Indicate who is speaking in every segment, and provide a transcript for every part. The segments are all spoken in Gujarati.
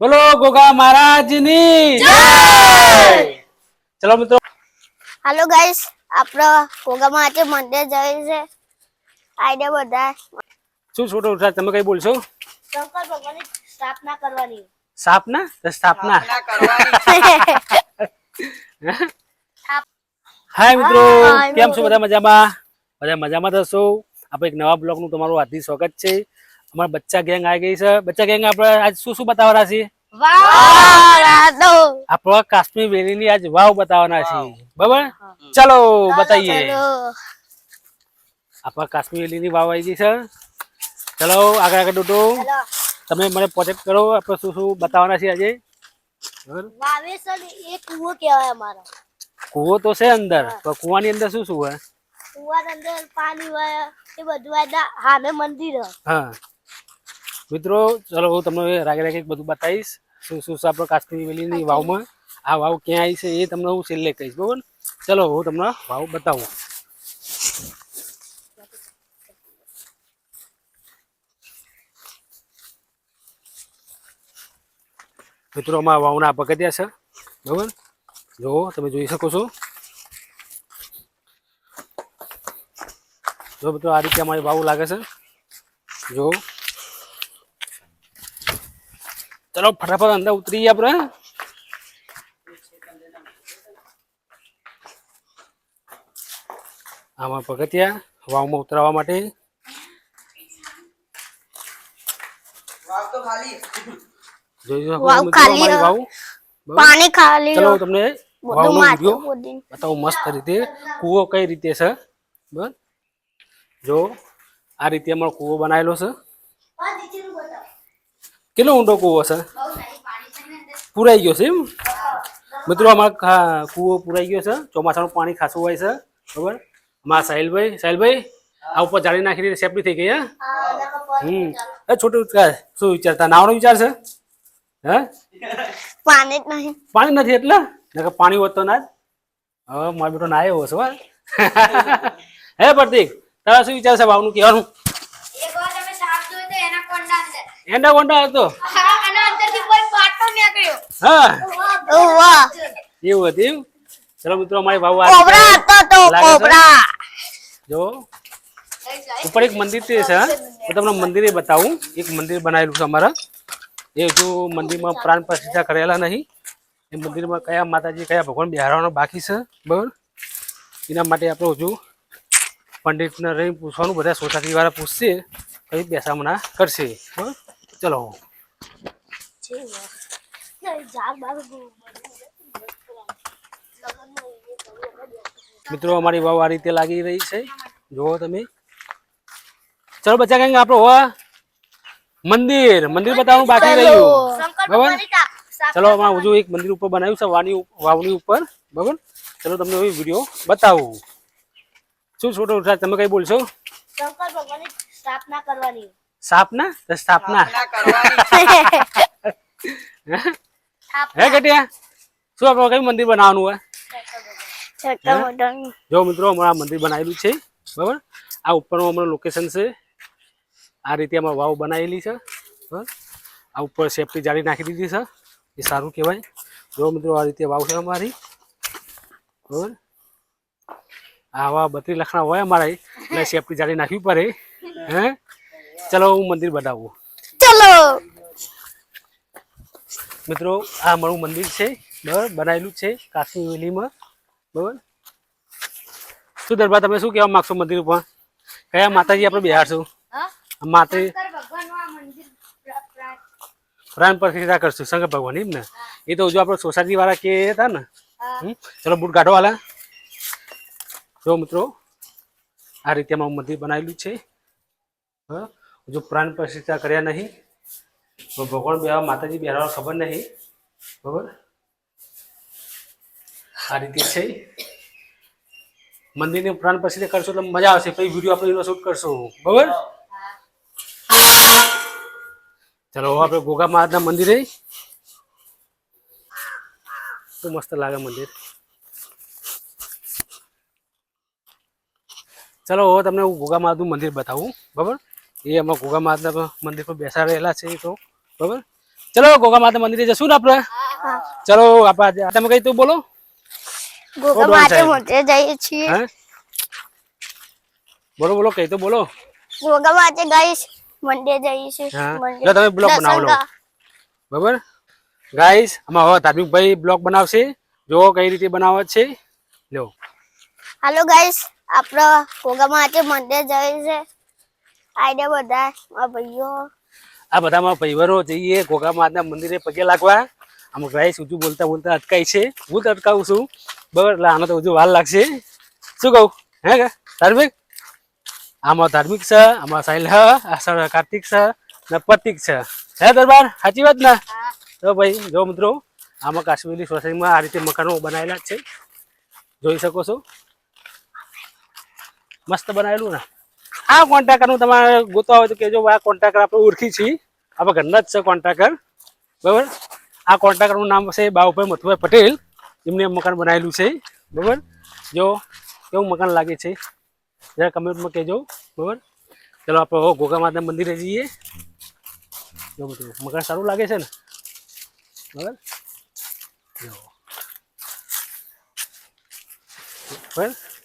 Speaker 1: બોલો ગોગા મહારાજની ચલો મિત્રો.
Speaker 2: હાલો ગાઈસ આપણો પ્રોગ્રામ આજે મંદિર જઈએ છે. આઈડિયા બધા.
Speaker 1: શું છોટો ઉઠા તમે કઈ બોલશો?
Speaker 2: શંકર ભગવાનની સ્થાપના કરવાની.
Speaker 1: સ્થાપના? સ્થાપના. હાય મિત્રો કેમ છો બધા મજામાં? બધા મજામાં થશો આપણે એક નવા બ્લોગનું તમારું હાર્દિક સ્વાગત છે. અમારા બચ્ચા ગેંગ આવી ગઈ છે. બચ્ચા ગેંગ આપણે આજ શું શું બતાવવાના છે
Speaker 2: વાહ
Speaker 1: કાશ્મીર વેલી ની આજ વાવ બતાવવાના છે બરાબર? ચલો બતાવીએ આપણા કાશ્મીર વેલીની વાવ આવી ગઈ છે. ચલો આગળ આગળ ડોટો તમે મને પ્રોજેક્ટ કરો આપણે શું શું બતાવવાના છે આજે?
Speaker 2: કુવો કહેવાય અમારો.
Speaker 1: કૂવો તો છે અંદર પણ કુવાની અંદર શું શું હોય?
Speaker 2: કુવાની અંદર પાણી હોય એ બધું સામે મંદિર
Speaker 1: હા. મિત્રો, ચલો હું તમને રાગે રાગે બધું બતાવીશ. શું શું આપણે કાશ્મીર વેલીની વાવમાં? આ વાવ ક્યાં આવી છે એ તમને હું છેલ્લે કહીશ, બરાબર? ચલો, હું તમને વાવ બતાવું. મિત્રો અમારા વાવના પગથિયા છે, બરાબર? જો, તમે જોઈ શકો છો. જો મિત્રો, આ રીતે અમારી વાવ લાગે છે. જો. ચલો ફટાફટ અંદર ઉતરીએ આપણે. આમાં પગથિયા વાવમાં ઉતરવા માટે?
Speaker 2: પાણી ખાલી
Speaker 1: ચલો તમને વાવનો વીડિયો બતાવું મસ્ત રીતે. કૂવો કઈ રીતે છે? બસ જો આ રીતે અમારો કૂવો બનાવેલો છે. કેટલો ઊંડો કૂવો છે? પુરાઈ ગયો છે એમ? મિત્રો આમાં કૂવો પુરાઈ ગયો છે. ચોમાસાનું પાણી ખાસું હોય છે. બરાબર? અમારા સાહિલભાઈ સાહિલભાઈ આ ઉપર જાળી નાખીને સેફટી થઈ ગઈ હા? હમ. એ છોટું શું વિચારતા? નાવાનો વિચાર છે? હે?
Speaker 2: પાણી જ
Speaker 1: પાણી નથી એટલે? નકર પાણી હોત તો ના જ. હવે મારો બેટો ના આવ્યો હશે હે. પ્રતિક તારા શું વિચાર છે? ભાવનું કહેવાનું
Speaker 3: એક વાર તમે સાપ જોયો તો એના કોંડા અંદર
Speaker 1: એંડા ગોંડા હતો.
Speaker 3: હા અને અંદરથી કોઈ પાટો નીકળ્યો.
Speaker 1: હા.
Speaker 2: ઓ વાહ
Speaker 1: એવું હતું એમ? ચલો મિત્રો અમારી ભાવ
Speaker 2: કોબરા
Speaker 1: જો. ઉપર એક મંદિર તે છે હું? તમને મંદિરે બતાવું. એક મંદિર બનાવેલું છે અમારા. એ હજુ મંદિરમાં પ્રાણ પ્રતિષ્ઠા કરેલા નહીં. એ મંદિરમાં કયા માતાજી કયા ભગવાન બિહારવાનો બાકી છે? બરાબર? એના માટે આપણે હજુ પંડિતને રહી પૂછવાનું બધા સોસાયટી વાળા પૂછશે કઈ બેસામણા કરશે. બરાબર? ચલો. મિત્રો અમારી વાવ આ રીતે લાગી રહી છે. જુઓ તમે. ચલો બચ્ચા કઈ આપણો હોવા મંદિર મંદિર બતાવવાનું બાકી રહ્યું. બરાબર ચલો હમણાં હજુ એક મંદિર ઉપર બનાવ્યું છે વાની વાવની ઉપર. બરાબર ચલો તમને હવે વીડિયો બતાવું. શું છોટો ઉઠા તમે કઈ બોલશો?
Speaker 2: શંકર ભગવાનની સ્થાપના કરવાની.
Speaker 1: સ્થાપના તો સ્થાપના હે કટિયા શું આપણે કયું મંદિર બનાવવાનું હોય? જો મિત્રો હમણાં મંદિર બનાવેલું છે બરાબર? આ ઉપરનું હમણાં લોકેશન છે. આ રીતે અમારે વાવ બનાવેલી છે બરાબર? આ ઉપર સેફટી જાળી નાખી દીધી છે. એ સારું કહેવાય. જો મિત્રો આ રીતે વાવ છે અમારી બરાબર? આવા બત્રી લખણા હોય અમારા. એટલે સેફટી જાળી નાખવી પડે હે? ચલો હું મંદિર બનાવું.
Speaker 2: ચલો.
Speaker 1: મિત્રો આ અમારું મંદિર છે. બરાબર બનાવેલું છે કાશી વેલીમાં બરાબર. શું દરબાર તમે શું કહેવા માંગશો મંદિર ઉપર? કયા માતાજી આપણે બિહારશું
Speaker 3: હા?
Speaker 1: માતાજી પ્રાણ પ્રતિષ્ઠા કરશું શંકર ભગવાન એમ ને? એ તો જો આપણે સોસાયટી વાળા કે હતા ને? હમ? ચલો બૂટ કાઢો વાલા જો મિત્રો આ રીતે અમારું મંદિર બનાવેલું છે. હા. હજુ પ્રાણ પ્રતિષ્ઠા કર્યા નહીં ભગવાન બે માતાજી બિહારવા ખબર નહીં, બરાબર? આ રીતે છે. મંદિરની પ્રાણ પ્રતિષ્ઠા કરશો એટલે મજા આવશે. પછી વીડિયો આપણે એનો શૂટ કરશું. બરાબર? ચલો આપણે ગોગા મહારાજના મંદિરે તો મસ્ત લાગે મંદિર. ચલો, હવે તમને હું ગોગા મહારાજનું મંદિર બતાવું. બરાબર? એ અમારા ગોગા માતા મંદિર પર બેસા રહેલા છે એ તો. બરાબર? ચલો ગોગા માતા મંદિરે જશું ને આપણે? ચલો આપણે તમે કઈ તું બોલો.
Speaker 2: ગોગા
Speaker 1: ડોન
Speaker 2: માટે જઈએ છીએ.
Speaker 1: બોલો બોલો કઈ તો બોલો.
Speaker 2: ગોગા માટે ગાઈસ મંદિર જઈએ છીએ.
Speaker 1: હા. તમે બ્લોગ બનાવો લો. બરાબર? ગાઈસ આમાં હવે ધાર્મિક ભાઈ બ્લોગ બનાવશે. જો કઈ રીતે બનાવે છે. લો
Speaker 2: હાલો ગાઈસ આપણે ગોગા માટે મંદિર જઈએ છે આઈડિયા બધા મારા ભાઈઓ.
Speaker 1: આ બધામાં ભાઈવરો જઈએ ગોગા માતા મંદિરે પગે લાગવા. આમાં રાઈસ હજુ બોલતા બોલતા અટકાય છે. હું તો અટકાવું છું. બરાબર, એટલે આનો તો હજુ વાર લાગશે. શું કહું? હે કે? ધાર્મિક? આમાં ધાર્મિક છે, આમાં સાહિલ આ કાર્તિક છે, ને પ્રતિક છે. હે દરબાર? સાચી વાત ને? તો ભાઈ, જો મિત્રો, આમાં કાશ્મીરી સોસાયટીમાં આ રીતે મકાનો બનાવેલા જ છે. જોઈ શકો છો. મસ્ત બનાવેલું ને? આ કોન્ટ્રાક્ટરનું તમારે ગોતવા હોય તો કહેજો આ કોન્ટ્રાક્ટર આપણે ઓળખી છીએ. આપણે ઘરના જ છે કોન્ટ્રાક્ટર બરાબર? આ કોન્ટ્રાક્ટરનું નામ છે બાબુભાઈ મથુભાઈ પટેલ. એમને મકાન બનાવેલું છે. બરાબર? જો કેવું મકાન લાગે છે. જરા કમેન્ટમાં કહેજો. બરાબર? ચલો, આપણે ગોગા માતા મંદિરે જઈએ. મકાન સારું લાગે છે ને? બરાબર? જો. બરાબર?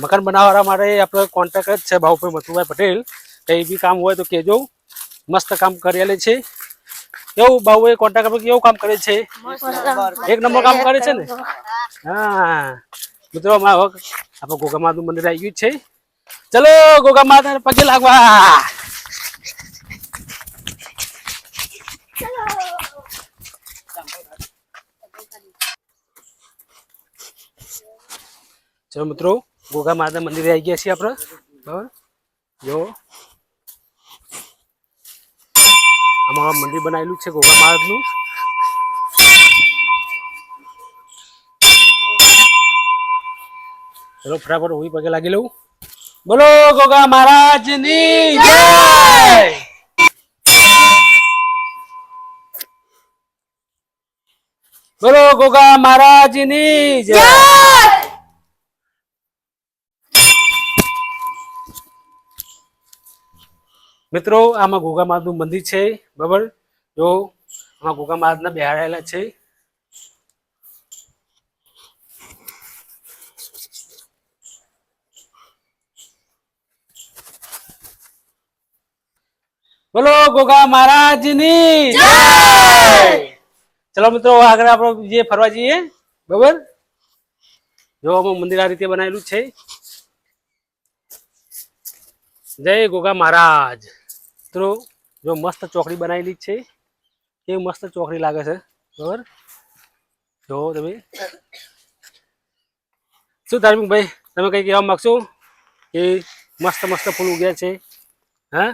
Speaker 1: મકાન બનાવવા માટે આપણે કોન્ટ્રાક્ટ જ છે બાબુભાઈ મથુભાઈ પટેલ. કંઈ બી કામ હોય તો કહેજો. મસ્ત કામ કરેલે છે. કેવું બાબુભાઈ કોન્ટ્રાક્ટ પર કેવું કામ કરે છે? એક નંબર કામ કરે છે ને? હા. મિત્રો અમારા હવે આપણે ગોગા માતાનું મંદિર આવી ગયું છે. ચલો, ગોગા માતા પગે લાગવા. ચલો, મિત્રો. ગોગા માતા મંદિરે આવી ગયા છીએ આપણે. બરાબર? જો. આમાં મંદિર બનાવેલું છે ગોગા મહારાજનું. ચલો, ફટાફટ હું પગે લાગી લઉં. બોલો, ગોગા મહારાજની જય! બોલો, ગોગા મહારાજની જય! મિત્રો, આમાં ગોગા મહારાજનું મંદિર છે, બરાબર? જો આમાં ગોગા મહારાજના બેહાડેલા છે. બોલો ગોગા મહારાજની ચલો મિત્રો, આગળ આપણે જે ફરવા જઈએ, બરાબર? જો આમાં મંદિર આ રીતે બનાવેલું છે. જય ગોગા મહારાજ. મિત્રો જો મસ્ત ચોકડી બનાવેલી છે. એ મસ્ત ચોકડી લાગે છે બરાબર જો તમે. શું ધાર્મિકભાઈ તમે કઈ કહેવા માગશો કે મસ્ત મસ્ત ફૂલ ઉગ્યા છે? હા?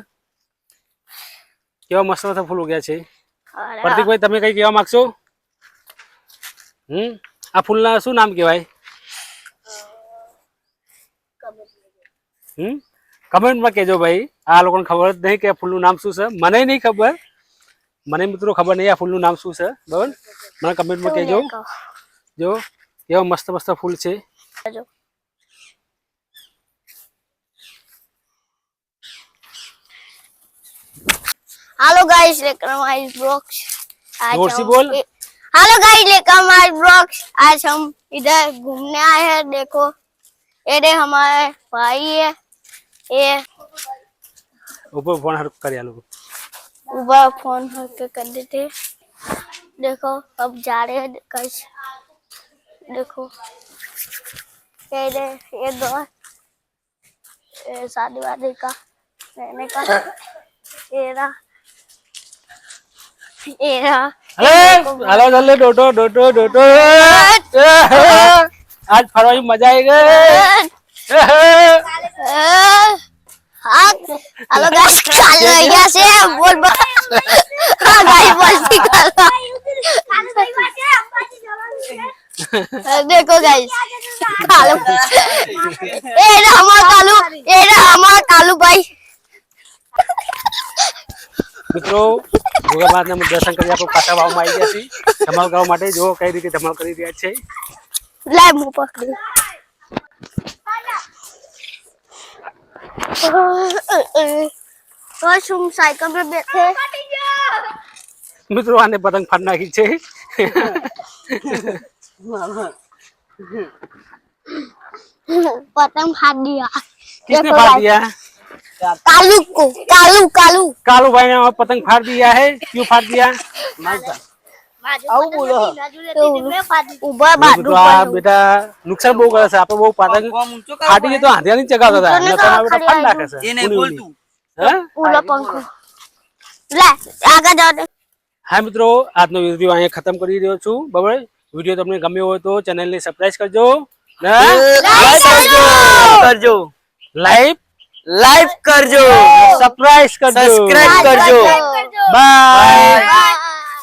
Speaker 1: કેવા મસ્ત મસ્ત ફૂલ ઉગ્યા છે? પ્રતિકભાઈ તમે કઈ કહેવા માગશો? હમ? આ ફૂલના શું નામ કહેવાય? હમ? કમેન્ટમાં કહેજો ભાઈ આ લોકોને ખબર જ નહીં કે આ ફૂલનું નામ શું છે મને નહીં ખબર મને મિત્રો ખબર નહીં આ ફૂલનું નામ શું છે બરાબર મને કમેન્ટમાં કહેજો જો કેવા મસ્ત મસ્ત ફૂલ છે
Speaker 2: हेलो गाइस लेकर हमारे ब्लॉग्स आज
Speaker 1: जोर से
Speaker 2: हम-
Speaker 1: बोल।
Speaker 2: हेलो गाइस लेकर हमारे ब्लॉग्स आज हम इधर घूमने आए हैं देखो ये रे हमारे भाई है
Speaker 1: એ ऊपर फोन हर कर यार
Speaker 2: ऊपर फोन हर के कर देते देखो अब जा रहे हैं कैश देखो ये दे ये दो शादी वादी का मैंने का
Speaker 1: एरा एरा हेलो हेलो चल डोटो डोटो डोटो आज फरवाई मजा
Speaker 2: आएगा હાલો ગાઈસ કાલ રહી ગયા છે બોલ બોલ હા ગાઈસ બોલતી કાલ દેખો ગાઈસ કાલુ એ અમાર કાલુ એ અમાર કાલુ ભાઈ
Speaker 1: મિત્રો ભોગાબાદના દર્શન કરી આપણે પાછા વાવમાં આવી ગયા છીએ. ધમાલ કરવા માટે જો કઈ રીતે ધમાલ કરી રહ્યા છે.
Speaker 2: લાઈવ હું પકડી. बस हम साइकिल पे बैठे
Speaker 1: મિત્રો આને પતંગ ફાડ નાખી છે
Speaker 2: पतंग फाड़ दिया
Speaker 1: किसने
Speaker 2: देखो
Speaker 1: फाड़
Speaker 2: guys,
Speaker 1: दिया
Speaker 2: कालू को कालू कालू
Speaker 1: कालू भाई ने पतंग फाड़ दिया है क्यों फाड़ दिया
Speaker 2: આવું બોલો. ઊભા
Speaker 1: મેં બેટા નુકસાન બહુ કરે છે. આપણે બહુ ફાટી ગઈ તો હાથિયા નહીં ચગાવતા હતા. નકર આ બેટા
Speaker 2: નહીં
Speaker 1: નાખે છે.
Speaker 4: એ નહીં
Speaker 1: ઉડી ઉડી.
Speaker 4: બોલતું
Speaker 1: હે?
Speaker 2: ઉલો પંખો. લે આગળ જાઓ
Speaker 1: હા મિત્રો આજનો વીડિયો અહીંયા ખતમ કરી રહ્યો છું. બરાબર? વીડિયો તમને ગમ્યો હોય તો ચેનલને સબસ્ક્રાઇબ કરજો.
Speaker 4: લાઈક કરજો. કરજો.
Speaker 1: લાઈક
Speaker 4: લાઈક કરજો.
Speaker 1: સબસ્ક્રાઇબ કરજો.
Speaker 4: સબસ્ક્રાઇબ કરજો.
Speaker 1: બાય